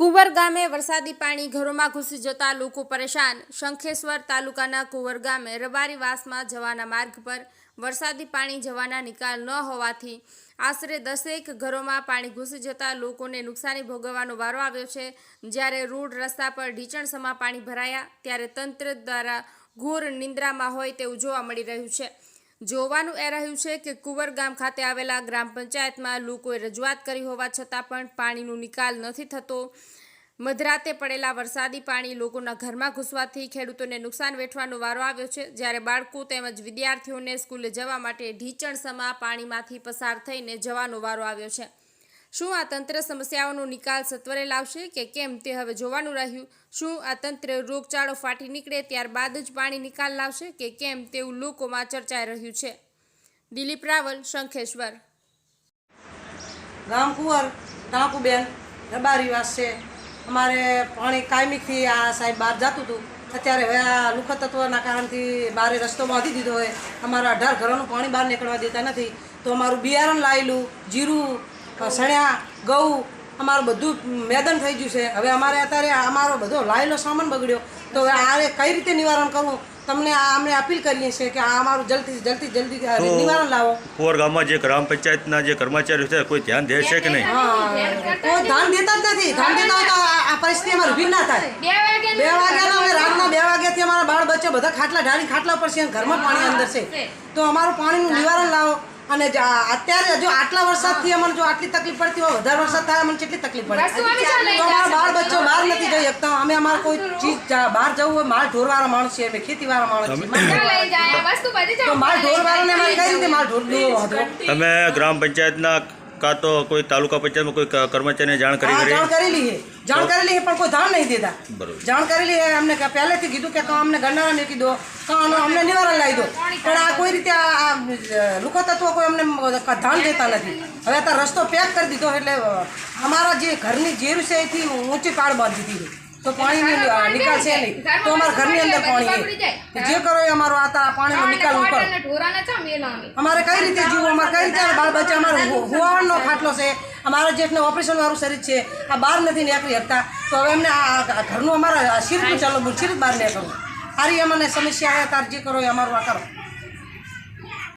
કુંવર ગામે વરસાદી પાણી ઘરોમાં ઘૂસી જતા લોકો પરેશાન. શંખેશ્વર તાલુકાના કુંવર ગામે રબારીવાસમાં જવાના માર્ગ પર વરસાદી પાણી જવાના નિકાલ ન હોવાથી આશરે દસેક ઘરોમાં પાણી ઘૂસી જતા લોકોને નુકસાની ભોગવવાનો વારો આવ્યો છે. જ્યારે રોડ રસ્તા પર ઢીચણસમા પાણી ભરાયા, ત્યારે તંત્ર દ્વારા ઘોર નિંદ્રામાં હોય તેવું જોવા મળી રહ્યું છે. જોવાનું એ રહ્યું છે કે કુંવર ગામ ખાતે આવેલા ગ્રામ પંચાયતમાં લોકોએ રજૂઆત કરી હોવા છતાં પણ પાણીનો નિકાલ નથી થતો. મધરાતે પડેલા વરસાદી પાણી લોકોના ઘરમાં ઘૂસવાથી ખેડૂતોને નુકસાન વેઠવાનો વારો આવ્યો છે. જ્યારે બાળકો તેમજ વિદ્યાર્થીઓને સ્કૂલે જવા માટે ઢીચણસમા પાણીમાંથી પસાર થઈને જવાનો વારો આવ્યો છે. શું આ તંત્ર સમસ્યાઓનો નિકાલ સત્વરે લાવશે કે કેમ તે હવે જોવાનું રહ્યું? શું આ તંત્ર રોગચાળો ફાટી નીકળે ત્યારબાદ જ પાણી નિકાલ લાવશે કે કેમ તેવું લોકોમાં ચર્ચાઈ રહ્યું છે? દિલીપ રાવલ, શંખેશ્વર. ગામ કુંવર ટાંકુબેન રબારીવાસ છે. અમારે પાણી કાયમીથી આ સાહેબ બહાર જતું હતું. અત્યારે હવે આ લુખ તત્વના કારણથી બારે રસ્તો બાંધી દીધો હોય. અમારા અઢાર ઘરોનું પાણી બહાર નીકળવા દેતા નથી. તો અમારું બિયારણ લાવેલું જીરું સણ્યા ઘઉં અમારું બધું મેદાન થઈ ગયું છે. હવે અમારે અત્યારે અમારો બધો લાયેલો સામાન બગડ્યો. તો હવે આને કઈ રીતે નિવારણ કરવું? તમને આ અમે અપીલ કરીએ છીએ કે આ અમારું જલ્દી જલ્દી જલ્દી નિવારણ લાવો. કુંવર ગામમાં જે ગ્રામ પંચાયતના જે કર્મચારીઓ છે કોઈ ધ્યાન દે છે કે નહીં? કોઈ ધ્યાન દેતા જ નથી. ધ્યાન દેતા હોય તો આ- આ પરિસ્થિતિ અમારી ઊભી ના થાય. બે વાગ્યાના અમે રાતના બે વાગ્યાથી અમારા બાળ બચ્ચા બધા ખાટલા ઢાળી ખાટલા ઉપર છે અને ઘરમાં પાણી અંદર છે. તો અમારું પાણીનું નિવારણ લાવો. અને અત્યારે જો આટલા વરસાદથી અમને જો આટલી તકલીફ પડતી હોય વધારે વરસાદ થાય અમને કેટલી તકલીફ પડે? તો અમારા બાળ બચ્ચો બહાર નથી જઈ શકતા. અમે અમારે કોઈ ચીજ બહાર જવું હોય માલ ઢોરવાળા માણસ છે અમે ખેતીવાળા માણસ છીએ. તો માલ ઢોરવાળાને અમારે કઈ રીતે માલ ઢોર તમે ગ્રામ પંચાયતના કાં તો કોઈ તાલુકા પંચાયતમાં કોઈ કર્મચારીને જાણ કરી હા જાણ કરી કરેલી છે જાણ કરેલી છે પણ કોઈ ધ્યાન નહીં દેતા બરોબર. જાણ કરેલી છે અમને પહેલેથી કીધું કે અમને ગરનારા મેકી દો કાં અમને નિવારણ લાવી દો. પણ આ કોઈ રીતે આ આ લુખા તત્વો કોઈ અમને ધ્યાન દેતા નથી. હવે અત્યારે રસ્તો પેક કરી દીધો એટલે અમારા જે ઘરની જીરું છે એથી ઊંચી પાળ બાંધી દીધી. તો પાણીની નિકાલ છે નહીં. તો અમારા ઘરની અંદર પાણી જે કરો એ અમારો આ પાણી પાણીનો નિકાલ ઉપર. અમારે કઈ રીતે જીવવું? અમારે કઈ રીતે બાળ બચ્ચા? અમારો હુવાણનો ખાટલો છે. અમારા જેઠને ઓપરેશન વાળું શરીર છે. આ બહાર નથી નીકળી શકતા. તો હવે અમને આ આ ઘરનું અમારા શીરનું ચાલો શીર બહાર નીકળવું. સારી અમને સમસ્યા આવે તાર જે કરો એ અમારું આ કરો.